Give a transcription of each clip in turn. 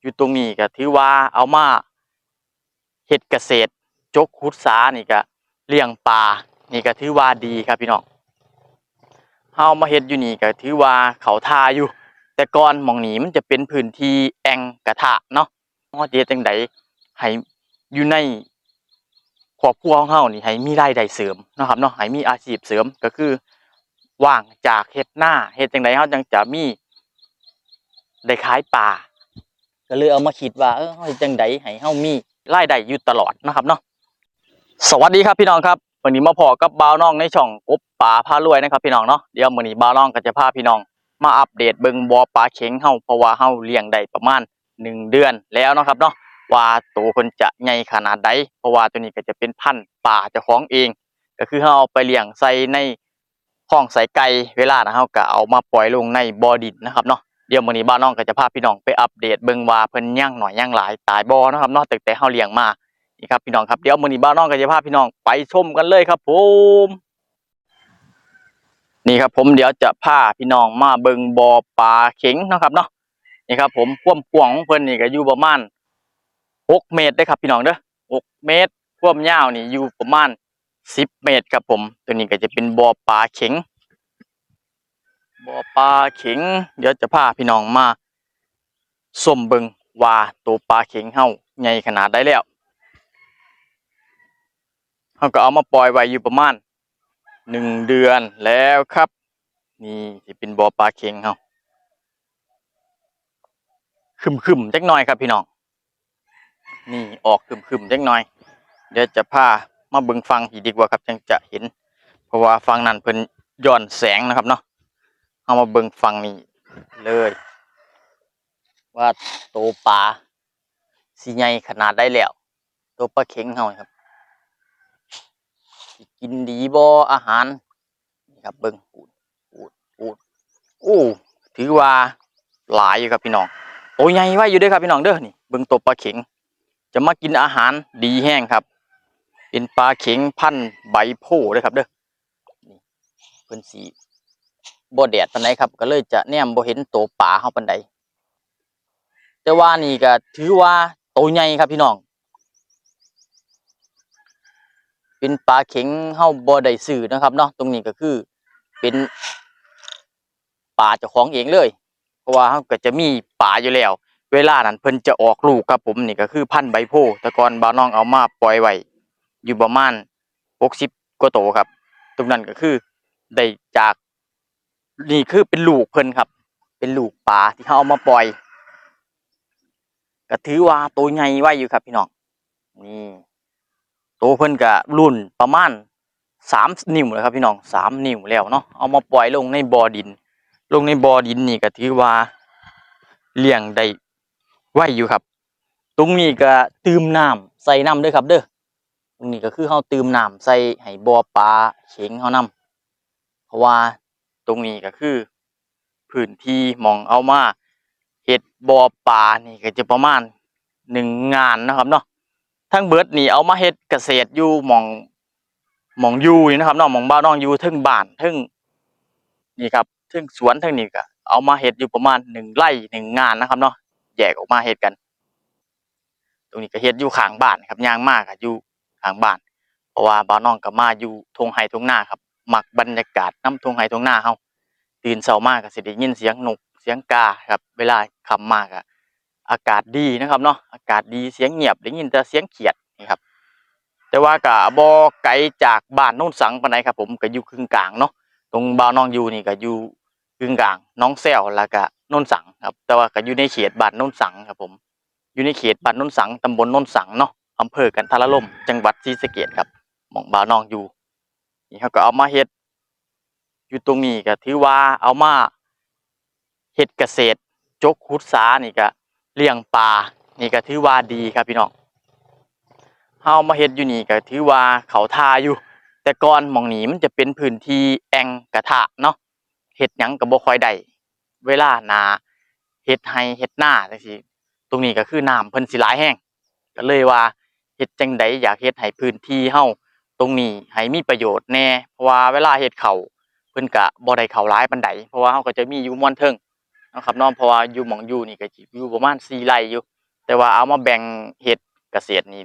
อยู่ตรงนี้ก็ถือว่าเอามาเฮ็ดเกษตรจกขุดสานี่ก็เลี้ยงปลานี่ก็ถือว่าดีครับพี่น้องเฮามาเฮ็ดอยู่นี่ก็ถือว่าเขาทาอยู่ แต่ก่อนหม่องนี้มันจะเป็นพื้นที่แองกระทะเนาะเฮาเฮ็ดจังไดให้อยู่ในครอบครัวของเฮานี่ให้มีรายได้เสริมนะครับเนาะให้มีอาชีพเสริมก็คือว่างจากเฮ็ดหน้าเฮ็ดจังไดเฮาจังจะมีได้ขายปลา ก็เลยเอามาคิดว่าเออเฮาจังไดให้เฮามีรายได้อยู่ตลอดนะครับเนาะสวัสดีครับพี่น้องครับวันนี้มาพอกับบ่าวน้องในช่องกบป่าพารวยนะครับพี่น้องเนาะเดี๋ยวมื้อนี้บ่าวน้องก็จะพาพี่น้องมาอัปเดตเบิ่งบ่อปลาเข็งเฮาเพราะว่าเฮาเลี้ยงได้ประมาณหนึ่งเดือนแล้วนะครับเนาะว่าตัวเพิ่นจะใหญ่ขนาดใดเพราะว่าตัวนี้ก็จะเป็นพันธุ์ป่าเจ้าของเอง ก็คือเฮาเอาไปเลี้ยงใส่ในห้องใส่ไก่เวลานะเฮาก็เอามาปล่อยลงในบ่อดินนะครับเนาะ เดี๋ยวมื้อนี้บ้านน้องก็จะพาพี่น้องไปอัปเดตเบิ่งว่าเพิ่นย่างหน่อยย่างหลายตายบ่เนาะครับเนาะตั้งแต่เฮาเลี้ยงมานี่ครับพี่น้องครับเดี๋ยวมื้อนี้บ้านน้องก็จะพาพี่น้องไปชมกันเลยครับผมนี่ครับผมเดี๋ยวจะพาพี่น้องมาเบิ่งบ่อปลาเข็งนะครับเนาะนี่ครับผมความกว้างของเพิ่นนี่ก็อยู่ประมาณ6เมตรเด้ครับพี่น้องเด้อ6เมตรความยาวนี่อยู่ประมาณ10เมตรครับผม ตัวนี้ก็จะเป็นบ่อปลาเข็ง บ่อปลาเข็ง เดี๋ยวจะพาพี่น้องมาส้มเบิงว่าตัวปลาเข็งเฮาใหญ่ขนาดได้แล้วเฮาก็เอามาปล่อยไว้อยู่ประมาณหนึ่งเดือนแล้วครับ นี่สิเป็นบ่อปลาเข็งเฮาคึมๆจักหน่อยครับพี่น้อง นี่ออกคึมๆจักหน่อย เดี๋ยวจะพามาเบิ่งฟังอีกดีกว่าครับจังจะเห็น เพราะว่าฟังนั้นเพิ่นย้อนแสงนะครับเนาะ เอามาเบิ่งฟังนี่เลย ว่าโตปลาสิใหญ่ขนาดได้แล้ว ตัวปลาเข็งเฮาครับกินดีบ่อาหารนี่ครับเบิ่งปูดปูดปูดโอ้ถือว่าหลายอยู่ครับพี่น้องโตใหญ่ไว้อยู่ด้อครับพี่น้องเด้อนี่เบิ่งตัวปลาเข็ง จะมากินอาหารดีแห้งครับ เป็นปลาเข็งพันธุ์ใบโพเด้อครับเด้อนี่เพิ่นสี บ่แดดปานใดครับ ก็เลยจะแนมบ่เห็นตัวปลาเฮาปานใดแต่ว่านี่ก็ถือว่าโตใหญ่ครับพี่น้อง เป็นปลาเข็งเฮาบ่ได้ซื้อนะครับเนาะตรงนี้ก็คือเป็นปลาเจ้าของเองเลย เพราะว่าเฮาก็จะมีปลาอยู่แล้ว เวลานั้นเพิ่นจะออกลูกครับผมนี่ก็คือพันธุ์ใบโพธิ์แต่ก่อนบ่าวน้องเอามาปล่อยไว้อยู่ประมาณ60กว่าโตครับ ตรงนั้นก็คือได้จาก นี่คือเป็นลูกเพิ่นครับ เป็นลูกปลาที่เขาเอามาปล่อยก็ถือว่าตัวใหญ่ไว้อยู่ครับพี่น้องนี่ตัวเพิ่นก็รุ่นประมาณสามนิ้วเลยครับพี่น้องสามนิ้วแล้วเนาะเอามาปล่อยลงในบ่อดิน ลงในบ่อดินนี่ก็ถือว่าเลี้ยงได้ไว้อยู่ครับ ตรงนี้ก็ตืมน้ำใส่น้ำด้วยครับ เด้อตรงนี้ก็คือเฮาตืมน้ำใส่ให้บ่อปลาเข็งเฮานํเพราะว่า ตรงนี้ก็คือพื้นที่มองเอามาเฮ็ดบ่อปลานี่ก็จะประมาณหนึ่งงานนะครับเนาะทั้งเบิดนี่เอามาเฮ็ดเกษตรอยู่มองมองอยู่นี่นะครับเนาะมองบ้านน้องอยู่ทึ่งบ้านทึ่งนี่ครับทึ่งสวนทึงนี่ก็เอามาเฮ็ดอยู่ประมาณหนึ่งไร่หนึ่งงานนะครับเนาะแยกออกมาเฮ็ดกัน ตรงนี้ก็เฮ็ดอยู่ข้างบ้านครับยางมากอะอยู่ข้างบ้าน เพราะว่าบ้านน้องก็มาอยู่ทงไห้ทงหน้าครับ มักบรรยากาศน้ำทงไห้ทงหน้าเฮาตื่นเช้ามากก็สิได้ยินเสียงนกเสียงกาครับ เวลาค่ำมากอะอากาศดีนะครับเนาะอากาศดีเสียงเงียบได้ยินแต่เสียงเขียดนี่ครับ แต่ว่าก็บ่ไกลจากบ้านโน่นสังปานใดครับ ผมก็อยู่ครึ่งกลางเนาะตรงบ้านน้องอยู่นี่ก็อยู่ครึ่งกลางน้องแซวแล้วก็โน่นสังครับ แต่ว่าก็อยู่ในเขตบ้านโน่นสังครับผม อยู่ในเขตบ้านโน่นสังตำบลโน่นสังเนาะอำเภอกันทรลมจังหวัดศรีสะเกษครับหม่องบ้านน้องอยู่ นี่เขาก็เอามาเฮ็ด อยู่ตรงนี้ก็ถือว่าเอามาเฮ็ดเกษตร จกขุดสานี่ก็เลี้ยงปลานี่ก็ถือว่าดีครับพี่น้องเฮามาเฮ็ดอยู่นี่ก็ถือว่าเขาทาอยู่ แต่ก่อนหม่องนี้มันจะเป็นพื้นที่แองกระทะเนาะเฮ็ดหยังก็บ่ค่อยได้เวลาหนาเฮ็ดไร่เฮ็ดหน้าจังซี่ตรงนี้ก็คือน้ำเพิ่นสิหลายแห้งก็เลยว่าเฮ็ดจังไดอยากเฮ็ดให้พื้นที่เฮา ตรงนี้ให้มีประโยชน์แน่เพราะว่าเวลาเฮ็ดเขาเพิ่นก็บ่ได้เข้าหลายปานใดเพราะว่าเฮาก็จะมีอยู่ม่วนเทิงนะครับเนาะเพราะว่าอยู่หม่องอยู่นี่ก็สิอยู่ประมาณ4ไร่อยู่ แต่ว่าเอามาแบ่งเฮ็ดเกษตรนี่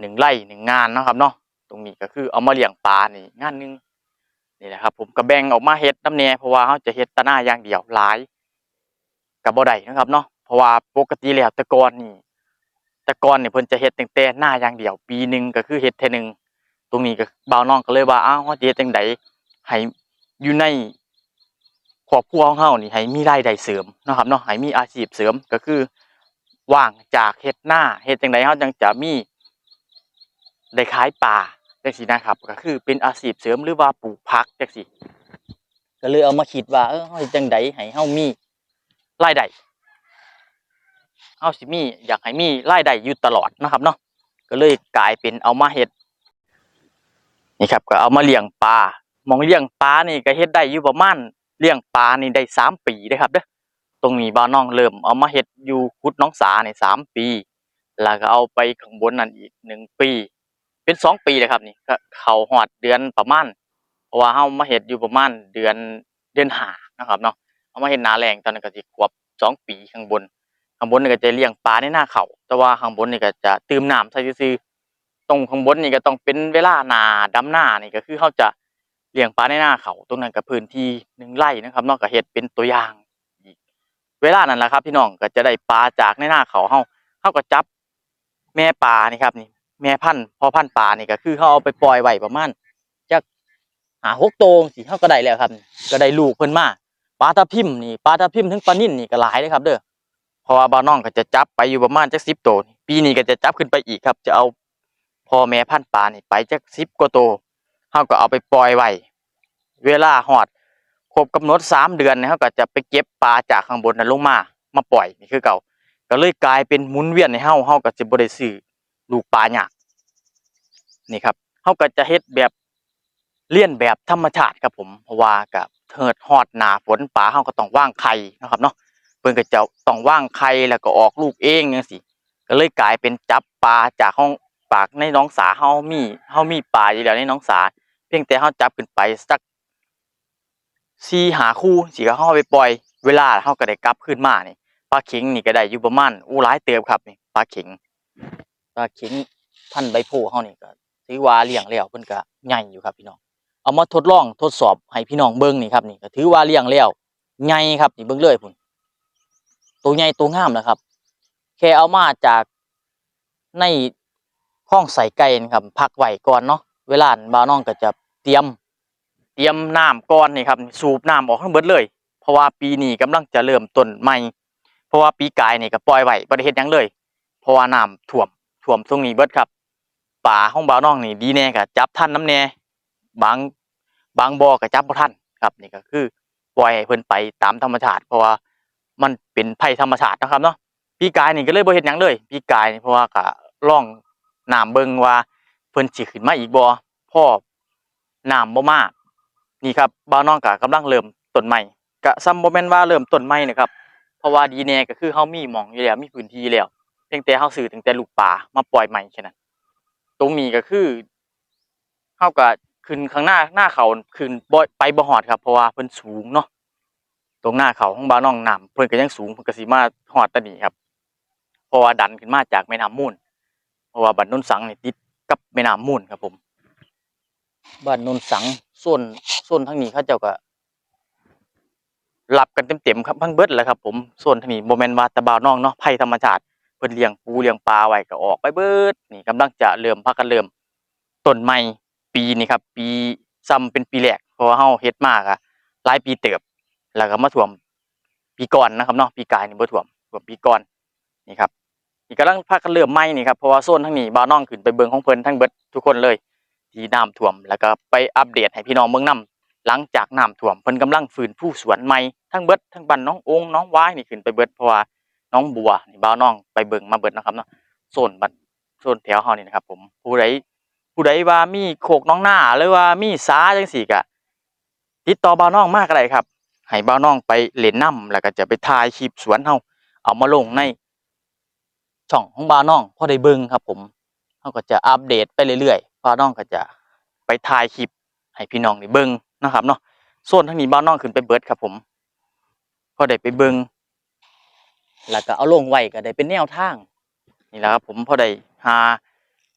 หนึ่งไร่หนึ่งงานเนาะครับเนาะตรงนี้ก็คือเอามาเลี้ยงปลานี่งานหนึงนี่แหละครับผมก็แบ่งออกมาเฮ็ดน้ำแน่เพราะว่าเราจะเฮ็ดตะหน้าอย่างเดียวหลายก็บ่ได้นะครับเนาะเพราะว่าปกติแล้วแต่ก่อนนี่แต่ก่อนนี่เพิ่นจะเฮ็ดตั้งแต่หน้าอย่างเดียว ปีหนึงก็คือเฮ็ดเทื่อนึง ตรงนี้ก็บ่าวน้องก็เลยว่าอ้าวเฮาจะเฮ็ดจังไดให้อยู่ในครอบครัวของเฮานี่ให้มีรายได้เสริมเนาะครับเนาะให้มีอาชีพเสริมก็คือว่างจากเฮ็ดหน้าเฮ็ดจังไดเฮาจังจะมีได้ขายปลาจังซี่นะครับ ก็คือเป็นอาชีพเสริมหรือว่าปลูกผักจังซี่ก็เลยเอามาคิดว่าเออเฮาเฮ็ดจังไดให้เฮามีรายได้เฮาสิมีอยากให้มีรายได้อยู่ตลอดนะครับเนาะก็เลยกลายเป็นเอามาเฮ็ด นี่ครับก็เอามาเลี้ยงปลามองเลี้ยงปลานี่ก็เฮ็ดได้อยู่ประมาณเลี้ยงปลานี่ได้สามปีเด้อครับเด้อตรงนี้บ้านน้องเริ่มเอามาเฮ็ดอยู่คุดน้องสาในสามปี แล้วก็เอาไปข้างบนนั่นอีกหนึ่งปี เป็นสองปีเลยครับนี่ก็เขาหอดเดือนประมาณเพราะว่าเฮามาเฮ็ดอยู่ประมาณเดือนเดือนหานะครับเนาะเอามาเฮ็ดนาแรงตอนนั้นก็สิขวบสองปีข้างบนข้างบนนี่ก็จะเลี้ยงปลาในหน้าเขาแต่ว่าข้างบนนี่ก็จะเติมน้ำใส่ซื่อ ตรงข้างบนนี่ก็ต้องเป็นเวลาหนาดำหน้านี่ก็คือเขาจะเลี้ยงปลาในหน้าเขาตรงนั้นก็พื้นที่หนึ่งไร่นะครับเนากเฮ็ดเป็นตัวอย่างเวลานั้นแหละครับ พี่น้องก็จะได้ปลาจากในหน้าเขาเฮาเฮาก็จับแม่ปลานี่ครับนี่แม่พันธุ์พ่อพันธุ์ปลานี่ก็คือเฮาเอาไปปล่อยไว้ประมาณจักหาหกโตวสิเฮาก็ได้แล้วครับ ก็ได้ลูกเพิ่นมาปลาตะพิมนี่ปลาตะพิมถึงปลานิ่นนี่ก็หลายเลยครับ เด้อเพราะว่าบ่าน้องก็จะจับไปอยู่ประมาณจัก10โตวปีนี้ก็จะจับขึ้นไปอีกครับ จะเอา พ่อแม่พันธุ์ปลานี่ไปจัก10กว่าโตวเฮาก็เอาไปปล่อยไว้เวลาฮอดครบกำหนดสามเดือนเนี่ยเขาก็จะไปเก็บปลาจากข้างบนนั้นลงมามาปล่อยนี่คือเก่าก็เลยกลายเป็นหมุนเวียนในเฮาเฮาก็จะบ่ได้ซื้อลูกปลาหยากนี่ครับเฮาก็จะเฮ็ดแบบเลียนแบบธรรมชาติครับผมเพราะว่ากับเถิดฮอดหนาฝนปลาเฮาก็ต้องว่างไข่นะครับเนาะเพิ่นก็จะต้องว่างไข่แล้วก็ออกลูกเองจังซี่ก็เลยกลายเป็นจับปลาจากห้อง ปากในน้องสาเฮามีเฮามีปลาอยู่แล้วในน้องสา เพียงแต่เฮาจับขึ้นไปสักซีหาคู่สิก็เฮาเอาไปปล่อย เวลาเฮาก็ได้กลับคืนมานี่ปลาเข็งนี่ก็ได้อยู่ประมาณอู้หลายเติบครับนี่ปลาเข็งปลาเข็งพันใบโพเฮานี่ก็ถือว่าเลี้ยงแล้วเพิ่นก็ใหญ่อยู่ครับพี่น้อง เอามาทดลองทดสอบให้พี่น้องเบิ่งนี่ครับนี่ก็ถือว่าเลี้ยงแล้วใหญ่ครับนี่เบิ่งเลยพุ่นตัวใหญ่ตัวงามนะครับ แค่เอามาจากใน ห้องใส่ไก่นะครับพักไว้ก่อนเนาะเวลาบ่าวน้องก็จะเตรียม เตรียมน้ำก่อนนี่ครับสูบน้ำออกทั้งเบิดเลย เพราะว่าปีนี้กำลังจะเริ่มต้นใหม่ เพราะว่าปีกายนี่ก็ปล่อยไว้บ่ได้เฮ็ดหยังเลย เพราะว่าน้ำท่วมท่วมตรงนี้เบิดครับป่าของบ่าวน้องนี่ดีแน่ก็จับทันน้ำแน่บางบางบ่อก็จับบ่ทันครับนี่ก็คือปล่อยให้เพิ่นไปตามธรรมชาติ เพราะว่ามันเป็นภัยธรรมชาตินะครับเนาะปีกายนี่ก็เลยบ่เฮ็ดหยังเลยปีกายนี่เพราะว่าก็ล่อง น้ำเบิ่งว่าเพิ่นสิขึ้นมาอีกบ่พ่อน้ำบ่มานี่ครับบ้าวน้องกะกำลังเริ่มต้นใหม่กะซ้ำบ่แม่นว่าเริ่มต้นใหม่นะครับเพราะว่าดีแน่ก็คือเฮามีหม่องอยู่แล้วมีพื้นที่แล้วเพียงแต่เฮาซื้อตั้งแต่ลูกปลามาปล่อยใหม่แค่นั้นตรงนี้ก็คือเฮาก็ขึ้นข้างหน้าหน้าเขาขึ้นบ่ไปบ่ฮอดครับเพราะว่าเพิ่นสูงเนาะตรงหน้าเขาของบ้าวน้องน้ำเพิ่นก็ยังสูงเพิ่นก็สิมาฮอดตะนี้ครับเพราะว่าดันขึ้นมาจากแม่น้ำมูล ราะว่าบ้านนนสังนี่ติดกับแม่น้ำมูลครับผมบ้านนนสังส่วนส่วนทางนี้เขาเจ้าก็รับกันเต็มๆครับทั้งเบิดแหละครับ ผมส่วนทางนี้บ่แมนวาต่บ่าวน้องเนาะภัยธรรมชาติเพิ่นเลี้ยงปูเลี้ยงปลาไว้ก็ออกไปเบิดนี่กำลังจะเริ่มพากันเริ่มต้นใหม่ปีนี้ครับ ปีซ้ำเป็นปีแรกเพราะว่าเฮาเฮ็ดมากอะหลายปีเติบ แล้วก็มาท่วมปีก่อนนะครับเนาะปีกายนี่บ่ท่วมท่วมปีก่อนนี่ครับ นี่กำลังพากันเริ่มใหมนี่ครับเพราะว่าโซนทางนี้บ่าวน้องขึ้นไปเบิ่งของเพิ่นทั้งเบิดทุกคนเลย ที่น้ำท่วมแล้วก็ไปอัปเดตให้พี่น้องเมืองนํหลังจากน้ำท่วมเพิ่นกำลังฟื้นฟูสวนใหม่ทั้งเบิดทั้งบ้านน้ององค์น้องว้ายนี่ขึ้นไปเบิดเพราะว่าน้องบัวนี่บ่าวน้องไปเบิ่งมาเบิดนะครับเนาะโซนบัดโซนแถวเฮานี่นะครับ ผมผู้ใดผู้ใดว่ามีโคกน้องหน้าหรือว่ามีสาจังซี่ก็ติดต่อบ่าวน้องมาก็ได้ครับให้บ่าวน้องไปเล่นน้ำแล้วก็จะไปถ่ายคลิปสวนเฮาเอามาลงใน ช่องของบาน้องพอได้เบิ่งครับ ผมเขาก็จะอัปเดตไปเรื่อยๆบ้าน้องก็จะไปถ่ายคลิปให้พี่น้องได้เบิ่งนะครับเนาะโซนทางนี้บ้าน้องขึ้นไปเบิดครับ ผมพอได้ไปเบิ่งแล้วก็เอาลงไว้ก็ได้เป็นแนวทางนี่แหละครับ ผมพอได้หา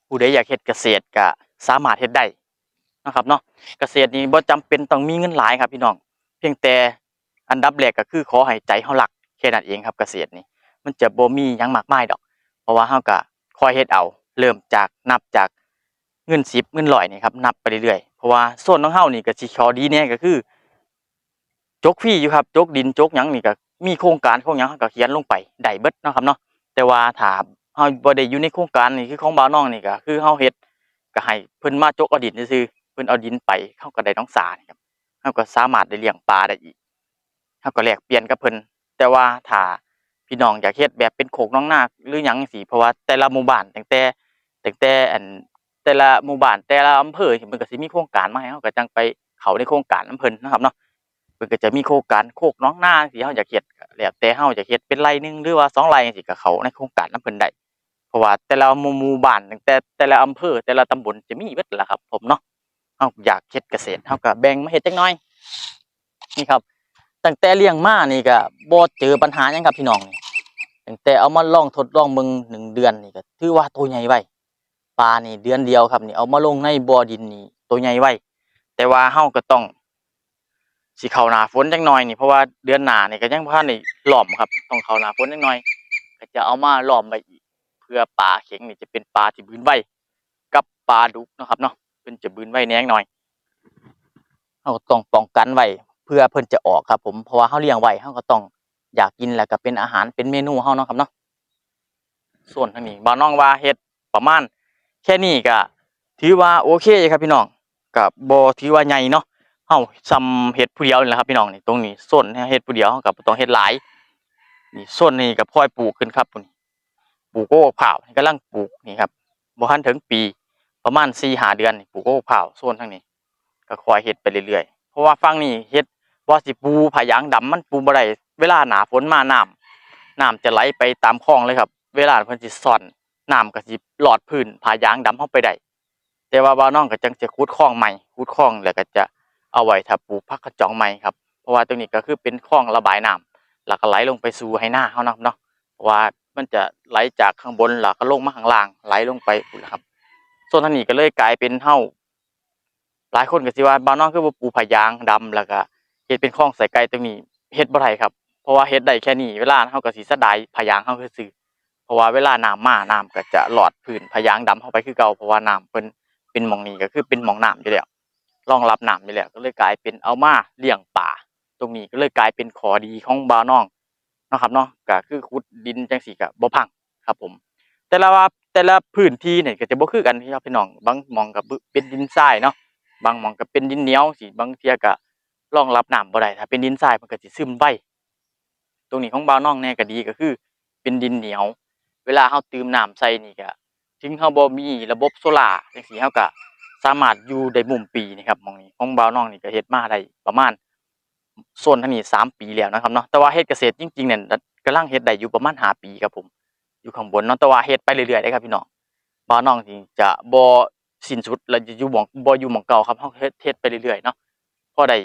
ผู้ใดอยากเฮ็ดเกษตรก็สามารถเฮ็ดได้นะครับเนาะเกษตรนี่บ่จำเป็นต้องมีเงินหลายครับพี่น้อง เพียงแต่อันดับแรกก็คือขอให้ใจเฮารักแค่นั้นเองครับเกษตรนี่มันจะบ่มีหยังมากมายดอก ราะว่าเฮาก็คอยเฮ็ดเอา เริ่มจากนับจากเงิน10เงิน100นี่ครับนับไปเรื่อยๆเพราะว่าโซนของเฮานี่ก็สิข้อดีแน่ก็คือ จกฟรีอยู่ครับ จกดินจกหยังนี่ก็มีโครงการโครงหยังเฮาก็เขียนลงไปได้เบิดเนาะครับเนาะแต่ว่าถ้าเฮาบ่ได้อยู่ในโครงการนี่คือของบ่าวน้องนี่ก็คือเฮาเฮ็ดก็ให้เพิ่นมาจกเอาดินซื่อเพิ่นเอาดินไปเฮาก็ได้น้องสานี่ครับเฮาก็สามารถได้เลี้ยงปลาได้อีกเฮาก็แลกเปลี่ยนกับเพิ่นแต่ว่าถ้า พี่น้องอยากเฮ็ดแบบเป็นโคกน้องนาหรือหยังจังซี่เพราะว่าแต่ละหมู่บ้านตั้งแต่ตั้งแต่อันแต่ละหมู่บ้านแต่ละอำเภอเพิ่นก็สิมีโครงการมาให้เฮาก็จังไปเข้าในโครงการนำเพิ่นนะครับเนาะเพิ่นก็จะมีโครงการโคกน้องนาสิเฮาอยากเฮ็ดแล้วแต่เฮาอยากเฮ็ดเป็นไร่นึงหรือว่าสองไร่จังซี่ก็เข้าในโครงการนำเพิ่นได้เพราะว่าแต่ละหมู่หมู่บ้านตั้งแต่แต่ละอำเภอแต่ละตำบลจะมีเบิดแหละครับ ผมเนาะเฮาอยากเฮ็ดเกษตรเฮาก็แบ่งมาเฮ็ดจักหน่อยนี่ครับ ตั้งแต่เลี้ยงมานี่ก็บ่เจอปัญหาหยังครับพี่น้องนี่ตั้งแต่เอามาลองทดลองเบิ่งหนึ่งเดือนนี่ก็ถือว่าตัวใหญ่ไว้ปลานี่เดือนเดียวครับนี่เอามาลงในบ่อดินนี่ตัวใหญ่ไว้แต่ว่าเฮาก็ต้องสิเข้าหน้าฝนจังหน่อยนี่เพราะว่าเดือนหน้านี่ก็ยังบ่ทันได้ล้อมครับต้องเข้าหน้าฝนจังหน่อยก็จะเอามาหล้อมไว้อีก เพื่อปลาเข็งนี่จะเป็นปลาที่บืนไวกับปลาดุกนะครับเนาะเพิ่นจะบืนไวแหนงหน่อยเฮาต้องป้องกันไว้ พื่อเพิ่นจะออกครับผมเพราะว่าเฮาเลี้ยงไว้เฮาก็ต้องอยากกินแล้วก็เป็นอาหารเป็นเมนูเฮาเนาะครับเนาะส่วนทางนี้บ่าวน้องว่าเฮ็ดประมาณ แค่นี้ก็ถือว่าโอเคครับพี่น้องก็บ่ถือว่าใหญ่เนาะเฮาซ้ำเฮ็ดผู้เดียวนี่แหละครับพี่น้องนี่ตรงนี้ส้นเฮ็ดผู้เดียวเฮาก็บ่ต้องเฮ็ดหลายนี่ส้นนี่ก็พลอยปลูกขึ้นครับพุ่นปลูกโอ้ข้าวนี่กำลังปลูกนี่ครับบ่ทันถึงปีประมาณ4-5เดือนนี่ปลูกโอ้ข้าวโซนทางนี้ ก็คอยเฮ็ดไปเรื่อยๆเพราะว่าฝั่งนี้เฮ็ด ว่าสิปูผายางดำมันปูบ่ได้เวลาหนาฝนมาน้ำน้ำจะไหลไปตามคลองเลยครับ เวลาเพิ่นสิซ่อนน้ำก็สิหลอดพื้นผายางดำเฮาไปได้แต่ว่าบ่าวน้องก็จังจะขุดคลองใหม่ขุดคลองแล้วก็จะเอาไว้ถ้าปลูกผักกระจองใหม่ครับเพราะว่าตรงนี้ก็คือเป็นคลองระบายน้ำแล้วก็ไหลลงไปสู่ให้หน้าเฮานะครับเนาะเพราะว่ามันจะไหลจากข้างบนแล้วก็ลงมาข้างล่างไหลลงไปครับส่วนทางนี้ก็เลยกลายเป็นเฮาหลายคนก็สิว่าบ้านน้องคือบ่ปลูกผายางดำแล้วก็ เฮ็ดเป็นคลองใส่ไก่ตรงนี้เฮ็ดบ่ได้ครับ เพราะว่าเฮ็ดได้แค่นี้เวลาเฮาก็สิเสียดายผายางเฮาซื่อเพราะว่าเวลาน้ำมาน้ำก็จะหลอดพื้นผายางดำเข้าไปคือเก่าเพราะว่าน้ำเพิ่นเป็นหม่องนี้ก็คือเป็นหม่องน้ำอยู่แล้วรองรับน้ำนี่แหละก็เลยกลายเป็นเอามาเลี้ยงป่า ตรงนี้ก็เลยกลายเป็นขอดีของบ่าวน้องนะครับเนาะก็คือขุดดินจังซี่ก็บ่พังครับผม แต่ละว่าแต่ละพื้นที่เนี่ยก็จะบ่คือกันครับพี่น้องบางหม่องก็เป็นดินทรายเนาะบางหม่องก็เป็นดินเหนียวสิบางเที่ยก็ รองรับน้ำบ่ได้ถ้าเป็นดินทรายมันก็สิซึมไวตรงนี้ของบ่าวน้องแน่ก็ดีก็คือ เป็นดินเหนียว เวลาเฮาตื่มน้ำใส่นี่ก็ถึงเฮาบ่มีระบบโซล่าจังซี่เฮาก็สามารถอยู่ได้มุมปีนี่ครับมองนี้ของบ่าวน้องนี่ก็เฮ็ดมาได้ประมาณโซนทางนี้สามปีแล้วนะครับเนาะแต่ว่าเฮ็ดเกษตรจริงๆเนี่ยกำลังเฮ็ดได้อยู่ประมาณห้าปีครับผม อยู่ข้างบนเนาะแต่ว่าเฮ็ดไปเรื่อยๆได้ครับพี่น้องบ่าวน้องนี่จะบ่สิ้นสุดแล้วจะอยู่หม่องบ่อยู่หม่องเก่าครับเฮาเฮ็ดเฮ็ดไปเรื่อยๆเนาะพอได้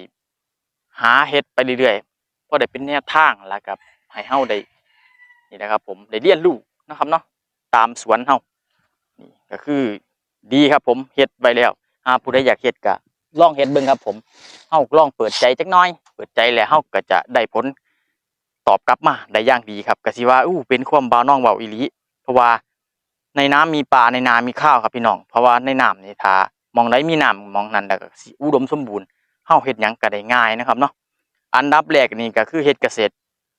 หาเฮ็ดไปเรื่อยๆพอได้เป็นแนวทางแล้วก็ให้เฮาได้นี่นะครับ ผมได้เรียนรู้นะครับเนาะตามสวนเฮานี่ก็คือดีครับผมเฮ็ดไว้แล้วหาผู้ใดอยากเฮ็ดก็ลองเฮ็ดเบิ่งครับ ผมเฮาลองเปิดใจจักหน่อย เปิดใจแล้วเฮาก็จะได้ผลตอบกลับมาได้อย่างดีครับก็สิว่าอู้เป็นความบ่าวน้องเว้าอีหลีเพราะว่าในน้ำมีปลาในนามีข้าวครับพี่น้อง เพราะว่าในน้ำนี่ถ้ามองใดมีน้ำมองนั้นแล้วก็สิอุดมสมบูรณ์ เฮาเฮ็ดหยังก็ได้ง่ายนะครับเนาะอันดับแรกนี่ก็คือเฮ็ดเกษตร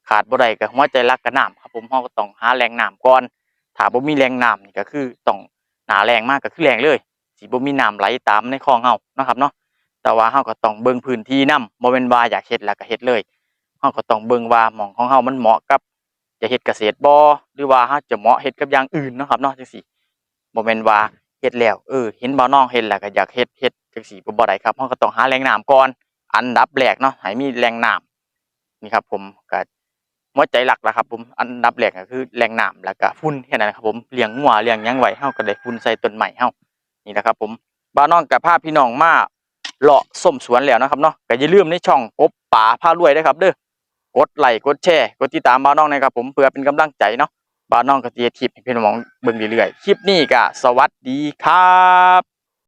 ขาดบ่ได้ก็หัวใจรักกับน้ำครับผมเฮาก็ต้องหาแหล่งน้ำก่อนถ้าบ่มีแหล่งน้ำนี่ก็คือต้องหนาแรงมากก็คือแรงเลยสิบ่มีน้ำไหลตามในคลองเฮานะครับเนาะแต่ว่าเฮาก็ต้องเบิ่งพื้นที่นํบ่แม่นว่าอยากเฮ็ดแล้วก็เฮ็ดเลยเฮาก็ต้องเบิ่งว่าหม่องของเฮามันเหมาะกับจะเฮ็ดเกษตรบ่หรือว่าเฮาจะเหมาะเฮ็ดกับอย่างอื่นนะครับเนาะจังซี่บ่แม่นว่าเฮ็ดแล้วเออเห็นบ่าวน้องเฮ็ดแล้วก็อยากเฮ็ดเฮ็ด จังซี่บ่บ่ได้ครับเฮาก็ต้องหาแหล่งน้ำก่อน อันดับแรกเนาะให้มีแหล่งน้ำนี่ครับผมก็หัวใจหลักแล้วครับผมอันดับแรกก็คือแหล่งน้ำแล้วก็ฝุ่นแค่นั้นครับผมเลี้ยงงัวเลี้ยงยังไหวเฮาก็ได้ฝุ่นใส่ต้นไม้เฮานี่นะครับผมบ้านน้องกับพาพพี่น้องมาเลาะส้มสวนแล้วนะครับเนาะก็อย่าลืมในช่องกบป่าพารวยด้ครับเด้อกดไลค์กดแชร์กดติดตามบ่าวน้องนะครับผมเพื่อเป็นกำลังใจเนาะบ่าวน้องก็สิเฮ็ดคลิปให้พี่น้องเบิ่งเรื่อยๆคลิปนี้ก็สวัสดีครับ